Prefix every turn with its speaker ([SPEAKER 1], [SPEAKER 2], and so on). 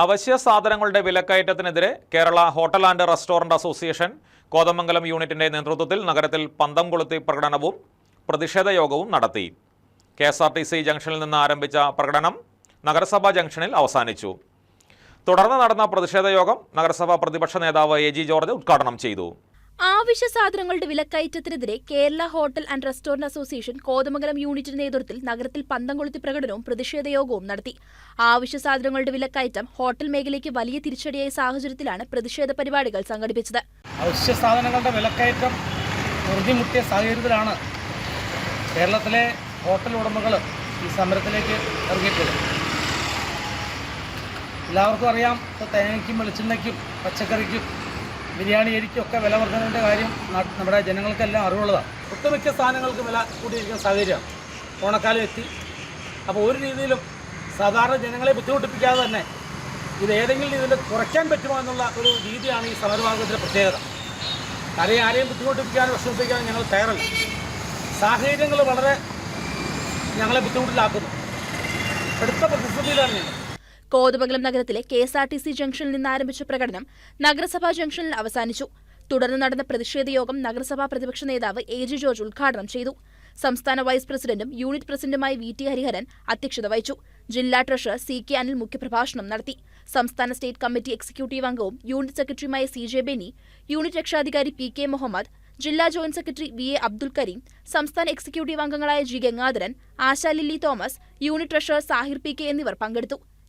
[SPEAKER 1] അവശ്യ സാധനങ്ങളുടെ വിലക്കയറ്റത്തിനെതിരെ Kerala hotel and restaurant association Kothamangalam യൂണിറ്റിന്റെ നേതൃത്വത്തിൽ നഗരത്തിൽ പന്തം കൊളുത്തി പ്രകടനവും പ്രതിഷേധ യോഗവും നടത്തി. K S R T C ജംഗ്ഷനിൽ നിന്ന് ആരംഭിച്ച പ്രകടനം നഗരസഭാ ജംഗ്ഷനിൽ അവസാനിച്ചു. തുടർന്ന് നടന്ന പ്രതിഷേധ യോഗം നഗരസഭാ പ്രതിപക്ഷ നേതാവ് എ ജി ജോർജ് ഉദ്ഘാടനം ചെയ്തു.
[SPEAKER 2] ആവശ്യ സാധനങ്ങളുടെ വിലക്കയറ്റത്തിനെതിരെ Kerala hotel and restaurant association Kothamangalam യൂണിറ്റിന്റെ നേതൃത്വത്തിൽ നഗരത്തിൽ പന്തം കൊളുത്തി പ്രകടനവും പ്രതിഷേധ യോഗവും നടത്തി. ആവശ്യ സാധനങ്ങളുടെ വിലക്കയറ്റം ഹോട്ടൽ മേഖലയ്ക്ക് വലിയ തിരിച്ചടിയായ സാഹചര്യത്തിലാണ് പ്രതിഷേധ പരിപാടികൾ സംഘടിപ്പിച്ചത്.
[SPEAKER 3] അവശ്യ സാധനങ്ങളുടെ വിലക്കയറ്റം ഉറുതിമുട്ടിയ സാഹചര്യത്തിലാണ് കേരളത്തിലെ ഹോട്ടൽ ഉടമകൾ ഈ സമരത്തിലേക്ക് ഇറങ്ങിയിട്ടുള്ളത് എല്ലാവർക്കും അറിയാം ഇപ്പോൾ തേങ്ങയ്ക്കും വെളിച്ചെണ്ണയ്ക്കും പച്ചക്കറിക്കും ബിരിയാണി അരിക്കൊക്കെ വില വർധനവിന്റെ കാര്യം നമ്മുടെ ജനങ്ങൾക്കെല്ലാം അറിവുള്ളതാണ്. ഒട്ടുമിക്ക സാധനങ്ങൾക്ക് വില കൂടിയിരിക്കുന്ന സാഹചര്യമാണ്. ഓണക്കാലം എത്തി. അപ്പോൾ ഒരു രീതിയിലും സാധാരണ ജനങ്ങളെ ബുദ്ധിമുട്ടിപ്പിക്കാതെ തന്നെ ഇത് ഏതെങ്കിലും രീതിയിൽ കുറയ്ക്കാൻ പറ്റുമോ എന്നുള്ള ഒരു രീതിയാണ് ഈ സമരമാർഗത്തിന്റെ പ്രത്യേകത. കാര്യം ആരെയും ബുദ്ധിമുട്ടിപ്പിക്കാനും വിഷമിപ്പിക്കാനും ഞങ്ങൾ തയ്യാറല്ല. സാഹചര്യങ്ങൾ വളരെ ഞങ്ങളെ ബുദ്ധിമുട്ടിലാക്കുന്നു. അടുത്ത പ്രതിസന്ധിയിലാണ് ഞങ്ങൾ.
[SPEAKER 2] കോതമംഗലം നഗരത്തിലെ K S R T C ജംഗ്ഷനിൽ നിന്ന് ആരംഭിച്ച പ്രകടനം നഗരസഭാ ജംഗ്ഷനിൽ അവസാനിച്ചു. തുടർന്ന് നടന്ന പ്രതിഷേധ യോഗം നഗരസഭാ പ്രതിപക്ഷ നേതാവ് എ ജി ജോർജ് ഉദ്ഘാടനം ചെയ്തു. സംസ്ഥാന വൈസ് പ്രസിഡന്റും യൂണിറ്റ് പ്രസിഡന്റുമായി വി ടി ഹരിഹരൻ അധ്യക്ഷത വഹിച്ചു. ജില്ലാ ട്രഷറർ സി കെ അനിൽ മുഖ്യപ്രഭാഷണം നടത്തി. സംസ്ഥാന സ്റ്റേറ്റ് കമ്മിറ്റി എക്സിക്യൂട്ടീവ് അംഗവും യൂണിറ്റ് സെക്രട്ടറിയുമായ സി ജെ ബെനി യൂണിറ്റ് രക്ഷാധികാരി പി കെ മുഹമ്മദ് ജില്ലാ joint secretary V A Abdul Kareem സംസ്ഥാന എക്സിക്യൂട്ടീവ് അംഗങ്ങളായ G Gangadharan Asha Lilly Thomas unit treasurer Sahir P K എന്നിവർ പങ്കെടുത്തു.